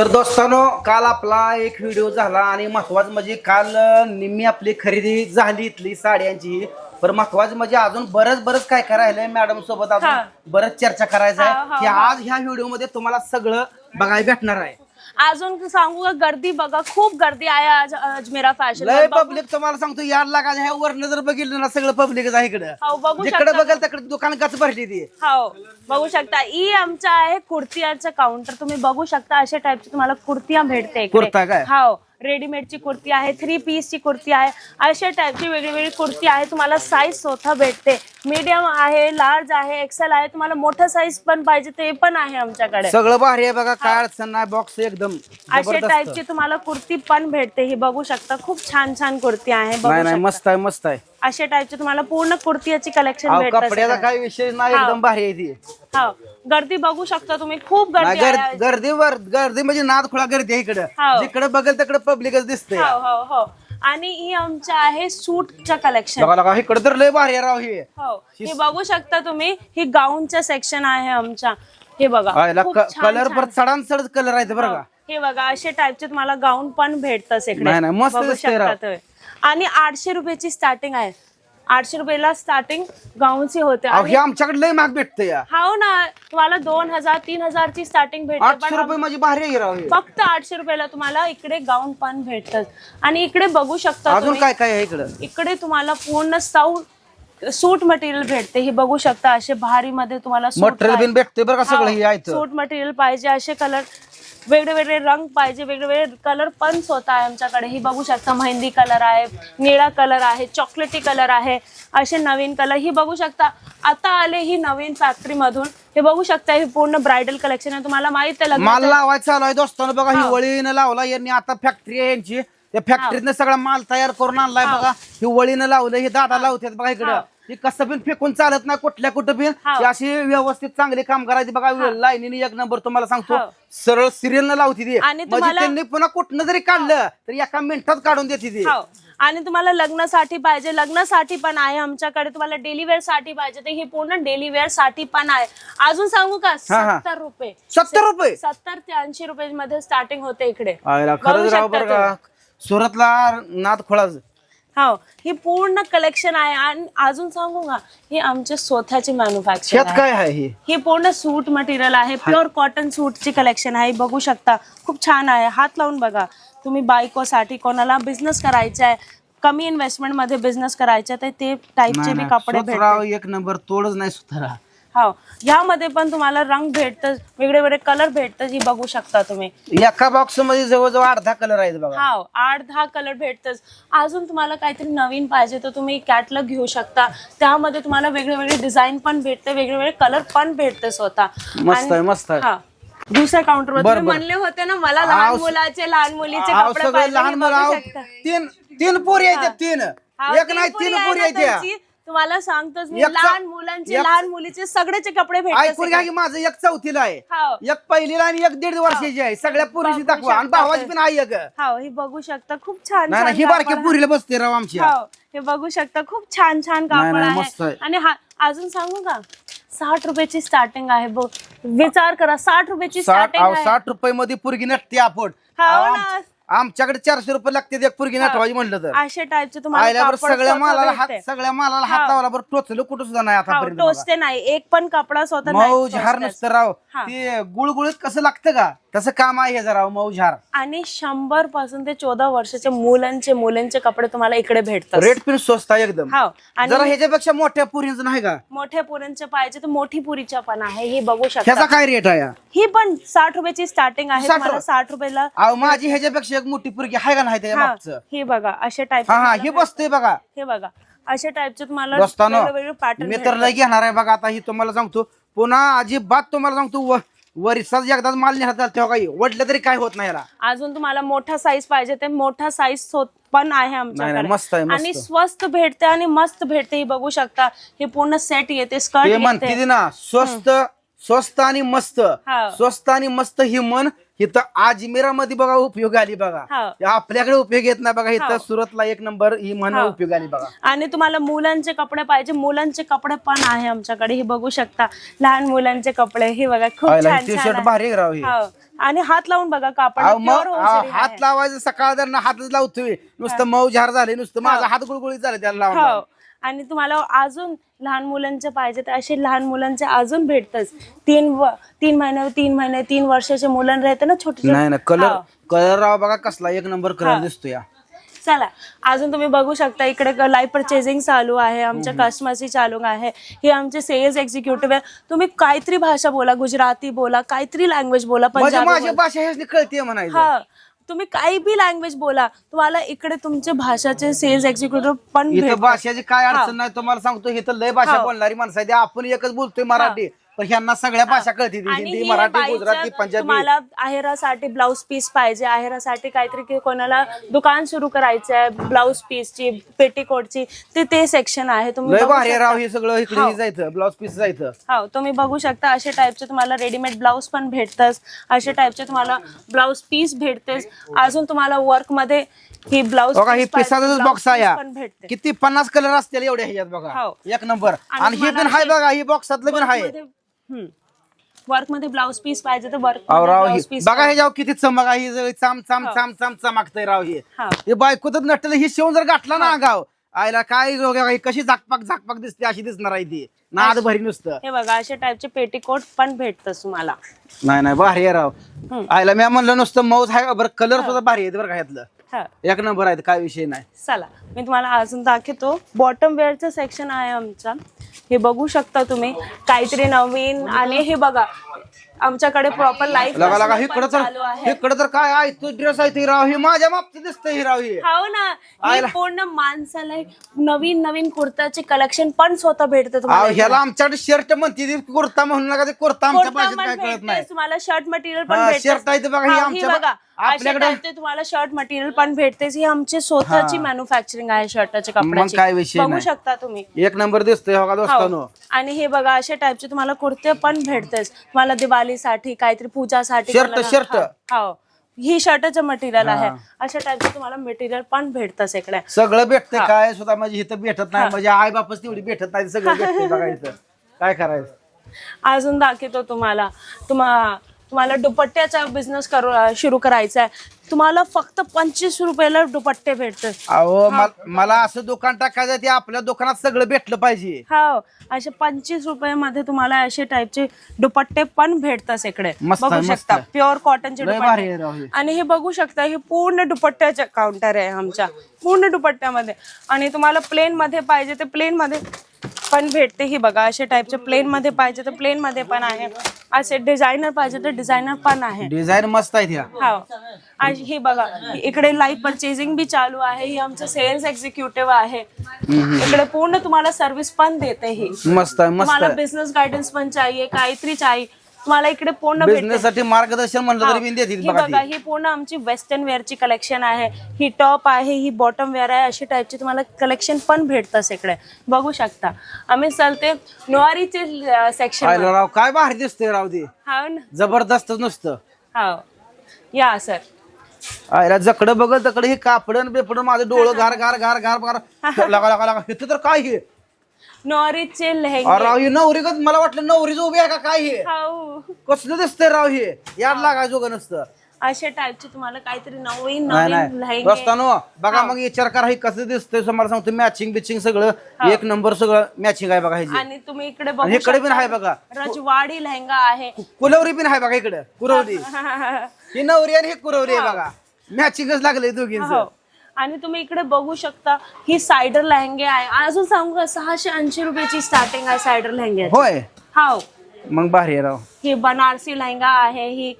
तर दोस्तानो काल आपला एक व्हिडिओ झाला आणि महत्वाचं म्हणजे काल निम्मी आपली खरेदी झाली इथली साड्यांची पण महत्वाचं म्हणजे अजून बरंच बरंच काय राहिलंय मॅडम सोबत. अजून बरंच चर्चा करायचं आहे की. आज ह्या व्हिडिओमध्ये तुम्हाला सगळं बघायला भेटणार आहे अजून सांगू का गर्दी बघा खूप गर्दी आहे आज अजमेरा फॅशन लय पब्लिक तुम्हाला सांगतो यार लागा ह्या वरनं जर बघितलं ना सगळं पब्लिकच आहे इकडं. हो बघू जिकडे शकता बघेल तिकडे दुकान गच भरली ती. हो बघू शकता. ई आमचा आहे कुर्तियाचं काउंटर तुम्ही बघू शकता अशा टाईपची तुम्हाला कुर्तिया भेटते इकडे. कुर्ता काय? हो रेडीमेडची कुर्ती आहे थ्री पीसची कुर्ती आहे. अशा टाईपची वेगळी वेगळी कुर्ती आहे तुम्हाला साईज स्वतः भेटते. मीडियम आहे लार्ज आहे एक्सेल आहे तुम्हाला मोठं साईज पण पाहिजे ते पण आहे आमच्याकडे. सगळं भारी आहे बघा काय अडचण नाही बॉक्स एकदम अशा जबरदस्त. टाईपची तुम्हाला कुर्ती पण भेटते ही बघू शकता खूप छान छान कुर्ती आहे बघू नाही नाही शकता. मस्त आहे मस्त आहे. अशा टाईपची तुम्हाला पूर्ण कुर्तीची कलेक्शन अहो, भेटतं कपड्याचा. काही विषय नाही हा. एकदम भारी आहे ती. हो गर्दी बघू शकता तुम्ही. खूप गर्दी गर- आहे. गर्दीवर गर्दी म्हणजे नाद खुळा गर्दी आहे इकडं. हो. जिकडे बघेल तिकडे पब्लिकच दिसते. हो हो हो. आणि ही आमच्या आहे सूटच्या कलेक्शन बघा बघा इकडे तर लय भारी आहे राव हे. हो. हे बघू शकता तुम्ही ही गाऊनचं सेक्शन आहे आमच्या. हे बघा खूप छान- कलर छान. परत चढान चढ कलर आहे बरं हो. का. हे बघा अशा टाईपचे तुम्हाला गाऊन पण भेटतात इकडे. नाही, नाही, मस्त बघू दिसतंय शकता राव. तुम्ही. आणि आठशे रुपयाची स्टार्टिंग आहे. आठशे रुपयाला स्टार्टिंग गाऊनची होते. अहो, आणि हे आमच्याकडे लय महाग भेटतं या. हो ना तुम्हाला दोन हजार तीन हजारची स्टार्टिंग भेटते. आठशे पण रुपये म्हणजे भारी आहे राव हे. फक्त आठशे रुपयाला तुम्हाला इकडे गाऊन पण भेटतात. आणि इकडे बघू शकता अजून तुम्ही काय काय आहे इकडं? इकडे तुम्हाला पूर्ण साऊट सूट मटेरियल भेटते. हे बघू शकता असे भारी मध्ये तुम्हाला सूट मटेरियल बिन भेटते बरं का सगळं हे आहे इथं. सूट मटेरियल पाहिजे असे कलर वेगळे वेगळे रंग पाहिजे वेगळे वेगळे कलर पण स्वतः आहे आमच्याकडे. ही बघू शकता मेहंदी कलर आहे निळा कलर आहे चॉकलेटी कलर आहे असे नवीन कलर ही बघू शकता आता आले ही नवीन फॅक्टरी मधून. हे बघू शकता हे पूर्ण ब्रायडल कलेक्शन आहे. तुम्हाला माहीत आहे माल लावायचा चालू आहे दोस्तानं. बघा ही. हो. वळीनं लावला यांनी आता फॅक्टरी आहे यांची. त्या फॅक्टरीतनं सगळा माल तयार करून आणलाय बघा. ही वळीनं लावलं हे दादा लावतात बघा इकडं. हो. ही कसं बिन फेकून चालत नाही कुठल्या कुठं बिन हो. ती अशी व्यवस्थित चांगली काम करायची बघा लाईनीने एक नंबर तुम्हाला सांगतो. हो. सरळ सिरियल न लावती ती. आणि म्हणजे तुम्हाला- त्यांनी पुन्हा कुठनं जरी काढलं तरी एका मिनिटात काढून देते ती. हो. आणि तुम्हाला लग्नासाठी पाहिजे लग्नासाठी पण आहे आमच्याकडे. तुम्हाला डेली वेअरसाठी पाहिजे तर हे पूर्ण डेली वेअरसाठी पण आहे. अजून सांगू का? हा, हा. सत्तर रुपये. सत्तर रुपये? सत्तर ते ऐंशी रुपये मध्ये स्टार्टिंग होते इकडे. आयला बघू खरंच राव शकता बरं का. सुरतला नाद खोळाच. हो ही पूर्ण कलेक्शन आहे. आणि अजून सांगू का ही आमचे स्वतःची मॅन्युफॅक्चर काय आहे हे? ही पूर्ण सूट मटेरियल आहे. प्युअर कॉटन सूटची कलेक्शन आहे. बघू शकता खूप छान आहे. हात लावून बघा. तुम्ही बायकोसाठी कोणाला बिझनेस करायचा आहे कमी इन्व्हेस्टमेंटमध्ये बिझनेस करायचा आहे तर ते टाईपचे बी नाही. कपडे भेटतात एक नंबर तोडच नाही सुतारा. हो. ह्यामध्ये पण तुम्हाला रंग भेटतं वेगळे वेगळे कलर भेटतात ही बघू शकता तुम्ही. एका बॉक्समध्ये जवळजवळ अर्धा कलर आहेत बघा. हा आठ दहा कलर भेटतच. अजून तुम्हाला काहीतरी नवीन पाहिजे तर तुम्ही कॅटलॉग घेऊ शकता. त्यामध्ये तुम्हाला वेगळे वेगळे डिझाईन पण भेटते वेगळे वेगळे कलर पण भेटते स्वतः. मस्त आणि- आहे मस्त आहे. हा. दुसऱ्या काउंटरवर बरं, तुम्ही बरं. म्हणले होते ना मला लहान आव- मुलाचे लहान मुलीचे कपडे सगळे पाहिजे लहान हे मुलं बघू आव. शकता. तीन तीन पोरी आहेत त्या, तीन. हा, एक नाही पुरी तीन आहे पोरी ना आहेत त्या. तुम्हाला सांगतोच मी एक चा- लहान मुलांचे एक- लहान मुलीचे सगळेचे कपडे भेटतात ऐकून घ्या की माझं एक चौथीला आहे. हो. एक पहिलीला आणि एक दीड वर्षाची आहे. सगळ्या पोरीची बघू दाखवा. आणि शकता भावाची. पण आहे एक हो ही बघू शकता. खूप छान नाही छान नाही ही बारकी कापड. पुरीला बसते राव आमची हो हे बघू शकता. खूप छान छान कापड नाही, मस्त आहे. आहे. आणि हा अजून सांगू का? साठ रुपयाची स्टार्टिंग आहे. बघ विचार करा साठ रुपयाची साठ स्टार्टिंग अहो, आहे. साठ रुपये मध्ये पुरगी नटते आपण. हो ना. आम- आमच्याकडे चारशे रुपये लागते एक पुरगी नटवायची म्हणलं तर. अशा टाईपचे कापड सगळ्या मालाला हात. सगळ्या मालाला हात. लावला बरं टोचलं कुठं सुद्धा नाही आतापर्यंत बघा. टोचते नाही. एक पण कपडा स्वतः नाही मऊ झार टोचते. नसतं राव. हा. ते गुळगुळीत कसं लागतं का? तसं काम आहे जरा मऊ झार आणि शंभरपासून ते चौदा वर्षाच्या मुलांचे मुलांचे कपडे तुम्हाला इकडे भेटतात. रेट पण स्वस्त आहे एकदम. हो. आणि जरा ह्याच्यापेक्षा मोठ्या पुरीचं नाही का? मोठ्या पुऱ्यांचे पाहिजे तर मोठी पुरीच्या पण आहे. हे बघू शकता. काय रेट आहे? हा? पण साठ रुपयाची स्टार्टिंग आहे. 60 तुम्हाला साठ रुपयाला अहो माझी ह्याच्यापेक्षा एक मोठी पुरगी आहे का नाही हा, मागचं? हे बघा अशा टाईप हा हा हे बसते बघा. हे बघा अशा टाईपचे तुम्हाला वेगवेगळे मी तर लय घेणार आहे बघा आता ही तुम्हाला सांगतो. पुन्हा अजिबात तुम्हाला सांगतो व- वरिसाच एकदाच माल नेहात तेव्हा काही वडलं तरी काय होत नाही याला. अजून तुम्हाला मोठा साईज पाहिजे ते मोठा साईज पण आहे नाही, आमच्याकडे. मस्त आहे, मस्त. आणि स्वस्त भेटते आणि मस्त भेटते हे बघू शकता. हे पूर्ण सेट येते ते स्कर्ट म्हणते येते. ना स्वस्त स्वस्त आणि मस्त. स्वस्त आणि मस्त ही मन इथं अजमेरामध्ये बघा उपयोग आली बघा. आपल्याकडे उपयोग येत नाही बघा. इथं. सुरतला एक नंबर ही म्हण हा. उपयोग आली बघा. आणि तुम्हाला मुलांचे कपडे पाहिजे. मुलांचे कपडे पण आहे आमच्याकडे. हे बघू शकता. लहान मुलांचे कपडे. हे बघा खूप टी शर्ट. भारी राव. आणि हात लावून बघा कापड. हात. लावायचं सकाळ जर हातच लावतोय. नुसतं मऊ झार झाले नुसतं माझा हात गुळगुळीत झाले त्याला हो. लावून. आणि तुम्हाला अजून लहान मुलांचे पाहिजे तर असे लहान मुलांचे अजून भेटतच तीन व तीन महिने तीन महिने तीन वर्षाचे मुलं राहते ना छोटे नाही ना कलर. कलर राव बघा कसला एक नंबर कलर. दिसतो या चला अजून तुम्ही बघू शकता इकडे लाईव्ह परचेसिंग चालू आहे आमच्या कस्टमरची चालू आहे. हे आमचे सेल्स एक्झिक्युटिव्ह आहे. तुम्ही काहीतरी भाषा बोला गुजराती बोला काहीतरी लँग्वेज बोला म्हणजे पंजाबी माझी बोला. भाषा ह्याची कळते म्हणायचं. हा. तुम्ही काही बी लँग्वेज बोला तुम्हाला इकडे तुमचे भाषाचे सेल्स एक्झिक्युटिव्ह पण इथं भेटतात. भाषेची काय. अडचण नाही तुम्हाला सांगतो इथं लय भाषा हो. बोलणारी माणसं आहे ते आपण एकच बोलतोय मराठी पण ह्यांना सगळ्या भाषा कळते हिंदी मराठी गुजराती पंजाबी. तुम्हाला आहेरासाठी ब्लाऊज पीस पाहिजे आहेरासाठी काहीतरी की कोणाला दुकान सुरू करायचं आहे ब्लाऊज पीसची पेटीकोटची ते ते सेक्शन आहे. तुम्ही लय बघू भारी आहे शकता. राव हे सगळं इकडे हो. हे. जायचं ब्लाउज पीस जायचं. हो तुम्ही बघू शकता अशा टाईपचे तुम्हाला रेडीमेड ब्लाऊज पण भेटतच. अशा टाईपचे तुम्हाला ब्लाऊज पीस भेटतेच. अजून तुम्हाला वर्कमध्ये ही ब्लाऊज बघा ही पिसाचा बॉक्स आहे या. पण भेटते. किती पन्नास कलर असतील एवढ्या ह्याच्यात बघा. हो. एक नंबर. आणि आणि हे मला पण असे- बघा ही बॉक्सातलं पण आहे वर्कमध्ये ब्लाऊज पीस पाहिजे तर वर्क अहो राव ब्लाऊज ही पीस बघा ह्याच्यावर किती चमक आहे ही चाम चाम हो. चाम चाम चमकतय राव हे. हा. हे बायको तर नटलं ही शिवून जर गाठला ना गाव आयला काय कशी झाकपाक झाकपाक दिसते अशी दिसणार आहे ती. नाद भरी नुसतं. हे बघा अशा टाईपचे पेटीकोट पण भेटतं तुम्हाला. नाही नाही भारी आहे राव. हम्म. आयला मी म्हणलं नुसतं मौज आहे बरं कलर सुद्धा भारी आहे बरं का ह्यातलं. हा. एक नंबर आहे काय विषय नाही. चला मी तुम्हाला अजून दाखवतो. बॉटम वेअरचं सेक्शन आहे आमचा. हे बघू शकता तुम्ही. काहीतरी नवीन आणि हे बघा आमच्याकडे प्रॉपर लाईफ लगा लगा इकडं चालू. तर आहे. इकडं तर काय आहे? तो ड्रेस आहे ती राव ही माझ्या मापची दिसतंय ही राव ही. हो ना. हे आयला. पूर्ण माणसाला नवीन नवीन कुर्ताचे कलेक्शन पण स्वतः भेटते अहो, तुम्हाला ह्याला आमच्याकडे शर्ट म्हणते ती कुर्ता म्हणून नका ते कुर्ता आमच्या कुर्ता भाषेत पण काय कळत नाही. तुम्हाला. शर्ट मटेरियल पण हा, भेटते shirt आहे ते बघा, हे हा, आमच्या बघा. अशा आपल्याकडे- तुम्हाला शर्ट मटेरियल पण भेटते ही आमची स्वतःची मॅन्युफॅक्चरिंग आहे शर्टाच्या कपड्याची काय विषय बघू. शकता तुम्ही. एक नंबर दिसतोय हो दोस्तानो हो. आणि हे बघा अशा टाईपचे तुम्हाला कुर्ते पण भेटतेच. तुम्हाला दिवाळीसाठी काहीतरी पूजासाठी कोणाला- shirt. हा, हो. शर्टाचं मटेरियल आहे. अशा टाईपचे तुम्हाला मटेरियल पण भेटतं इकडे. सगळं भेटतंय हा. काय सुद्धा म्हणजे इथं भेटत नाही. म्हणजे आई बापच तेवढी भेटत नाही. सगळं काय करायचं? अजून दाखवतो तुम्हाला. तुम्हा तुम्हाला दुपट्ट्याचा बिझनेस करू सुरू करायचा आहे तुम्हाला फक्त पंचवीस रुपयाला दुपट्टे भेटतात. अहो मल- मला असं दुकान टाकायचं ते आपल्या दुकानात सगळं भेटलं पाहिजे. हो असे पंचवीस रुपयामध्ये तुम्हाला असे टाईपचे दुपट्टे पण भेटतात इकडे. मस्त बघू मस्त शकता आहे. प्युअर कॉटनचे लय भारी आहे राव हे. दुपट्टे आणि हे बघू शकता हे पूर्ण दुपट्ट्याचे काउंटर आहे आमच्या. पूर्ण दुपट्ट्यामध्ये. आणि तुम्हाला प्लेन मध्ये पाहिजे ते प्लेन मध्ये पण भेटते. ही बघा असे टाईपचे प्लेन मध्ये पाहिजे तर प्लेन मध्ये पण आहे. असे डिझायनर पाहिजे तर डिझायनर पण आहे. डिझाईन मस्त आहेत ह्या. हो. आणि ही बघा इकडे लाईव्ह परचेसिंग बी चालू आहे ही आमचं सेल्स एक्झिक्युटिव्ह आहे. इकडे पूर्ण तुम्हाला सर्व्हिस पण देते ही. मस्त आहे मस्त तुम्हाला आहे. बिझनेस गायडन्स पण चाहिए काहीतरी चाहिए. तुम्हाला इकडे पूर्ण भेटते. बिझनेस साठी मार्गदर्शन म्हणलं तरी बिन देतील ही बघा बघा ही पूर्ण आमची वेस्टर्न वेअरची कलेक्शन आहे. ही टॉप आहे ही बॉटम वेअर आहे अशी टाईपची तुम्हाला कलेक्शन पण भेटतं इकडे. बघू शकता. आम्ही चालते नुवारीचे सेक्शन राव काय भारी दिसतंय राव हो ना. जबरदस्त नुसतं. हो. या सर आयला जकडं बघत तकडे हे कापडन बेपडन माझं डोळं गार गार गार गार गार. लगा लगा लगा. इथं तर काय हे? नॉरीजचे लेहंगे. अरे राव ही नवरी का मला वाटलं नवरीच उभी आहे का? काय हे? हो कसलं दिसतंय राव हे? याड लागायचं जोगं नसतं. अशा टाईपचे तुम्हाला काहीतरी नवीन नाही नवीन नाही. लेहंगे. रस्तानो बघा मग विचार करा हे कसं दिसतंय तुम्हाला सांगतो. मॅचिंग बिचिंग सगळं एक नंबर सगळं मॅचिंग आहे बघा ह्याची आणि तुम्ही इकडे बघू इकडे पण शकता, आहे बघा. रजवाडी लेहंगा आहे. कुलवरी पण आहे बघा इकडे. कुरवली. ही नवरी आणि हे कुरवली आहे बघा. मॅचिंगच लागले दोघींच. हो आणि तुम्ही इकडे बघू शकता ही सायडर लेहंगे आहे. अजून सांगू का सहाशे ऐंशी रुपयाची स्टार्टिंग आहे सायडर लेहंगे. होय? हो मग भारी आहे राव. ही बनारसी लेहंगा आहे ही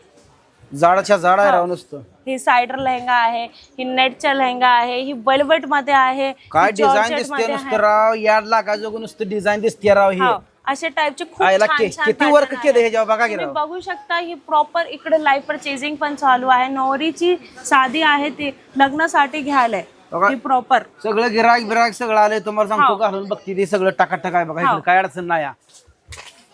जाडाच्या जाड आहे राव नुसतं. ही सायडर लेहंगा आहे ही नेटचा लेहंगा आहे ही वेल्वेटमध्ये आहे काय ही डिझाईन जॉर्जेट दिसते नुसतं आहे. राव? याड लागायचं नुसतं डिझाईन दिसते राव ही. हो अशा टाईपचे खूप आयला छान कि- छान किती pattern वर्क आहे. केलं ह्याच्यावर बघा की तुम्ही राव बघू शकता ही प्रॉपर इकडे लाईव्ह परचेसिंग पण चालू आहे. नवरीची साधी आहे ती. लग्नासाठी घ्यायला बघा. ही प्रॉपर सगळं गिराक बिराक सगळं आलंय. तुम्हाला सांगतो हो. घालून बघते ते सगळं टाकाटक आहे बघा. हो. इकडे काय अडचण नाही.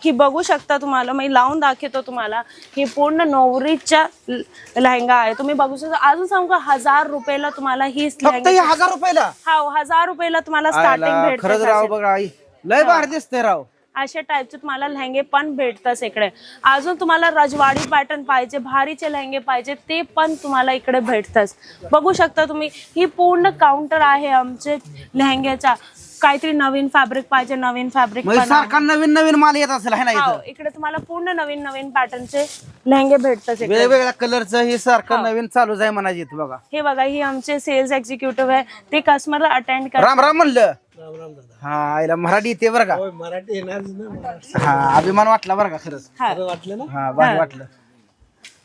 ही बघू शकता तुम्हाला मी लावून दाखवतो तुम्हाला. ही पूर्ण नवरीच्या ल- लेहंगा आहे. तुम्ही बघू शकता. अजून सांगू का? हजार रुपयाला तुम्हाला ही फक्त हे लेहंगा हजार रुपयाला? हा हजार रुपयाला तुम्हाला स्टार्टिंग आयला, खरंच राव भेटत बघा आई. लय भारी दिसते राव. अशा टाईपचे तुम्हाला लेहंगे पण भेटतात इकडे. अजून तुम्हाला रजवाडी पॅटर्न पाहिजे भारीचे लेहंगे पाहिजे ते पण तुम्हाला इकडे भेटतात. बघू शकता तुम्ही ही पूर्ण काउंटर आहे आमचे लेहंग्याचा. काहीतरी नवीन फॅब्रिक पाहिजे नवीन फॅब्रिक म्हणजे. सारखा नवीन नवीन माल येत असेल है ना हो, इथं? इकडे तुम्हाला पूर्ण नवीन नवीन पॅटर्नचे लेहंगे भेटतात इकडे. वेगवेगळ्या कलरचं हे सारखं नवीन चालूच आहे म्हणायचे इथं बघा. हे बघा ही आमचे सेल्स एक्झिक्युटिव्ह आहे. ते कस्टमरला अटेंड करतात. राम राम म्हणलं? हा आईला मराठी येते बरं का? मराठी येणारच ना. हा अभिमान वाटला बरं का खरंच? हा. वाटलं ना? हा भारी वाटलं.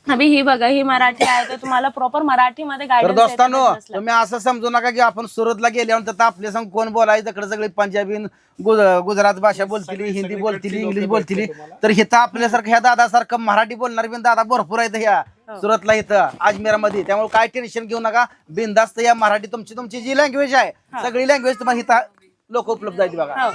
अभि ही बघा ही मराठी आहे तर तुम्हाला प्रॉपर मराठीमध्ये तर गायडन्स दोस्तांनो तुम्ही असं समजू नका की आपण सुरतला गेल्यानंतर तर आपल्या संग कोण बोलायचं? तिकडे सगळे पंजाबी गुज- गुजरात भाषा बोलतील हिंदी बोलतील इंग्लिश बोलतील. तर इथं आपल्यासारखं ह्या दादासारखं मराठी बोलणारे बिन दादा भरपूर आहेत ह्या सुरतला इथं अजमेरामध्ये. त्यामुळे काय टेन्शन घेऊ नका. बिनधास्त या मराठी तुमची तुमची जी लँग्वेज आहे सगळी लँग्वेज तुम्हाला इथं लोक उपलब्ध आहेत बघा. हो.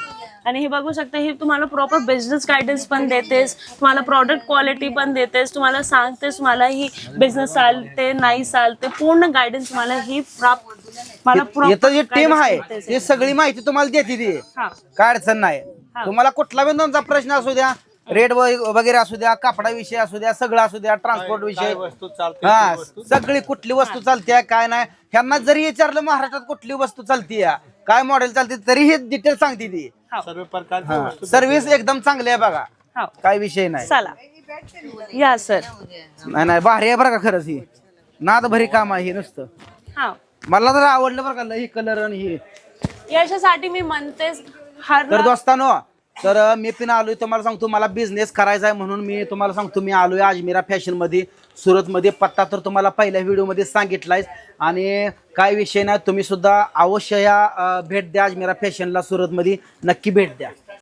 आणि हे बघू शकता हे तुम्हाला प्रॉपर बिझनेस गायडन्स पण देतेस तुम्हाला प्रॉडक्ट क्वालिटी पण देतेस तुम्हाला सांगतेस तुम्हाला ही बिझनेस चालते नाही चालते पूर्ण गायडन्स तुम्हाला ही प्राप्त मला इथं जे टीम आहे. ते सगळी माहिती तुम्हाला देते ती. हा. काय अडचण नाही. तुम्हाला कुठला पण तुमचा प्रश्न असू द्या रेट वगैरे असू द्या कापडा विषय असू द्या सगळं असू द्या ट्रान्सपोर्ट विषय. वस्तू चालते हा सगळी कुठली वस्तू चालते काय नाही. ह्यांना जरी विचारलं महाराष्ट्रात कुठली वस्तू चालते काय मॉडेल चालते तरी हे डिटेल सांगते ती. हो. सर्व प्रकारचे वस्तू सर्व्हिस एकदम चांगली आहे बघा. हो. काय विषय नाही. चला. या सर नाही नाही भारी आहे बरं का खरंच ही. नाद भरी काम आहे हे नुसतं. हा. मला तर आवडलं बरं का लय ही कलर आणि ही. याच्यासाठी मी म्हणतेस हर तर दोस्तानो तर मी पण आलोय तुम्हाला सांगतो मला बिझनेस करायचा आहे म्हणून मी तुम्हाला सांगतो मी आलोय अजमेरा फॅशनमध्ये सुरतमध्ये पत्ता तर तुम्हाला पहिल्या व्हिडिओमध्ये सांगितलाय आणि काय विषय नाही तुम्ही सुद्धा अवश्य या भेट द्या. अजमेरा फॅशनला सुरतमध्ये नक्की भेट द्या.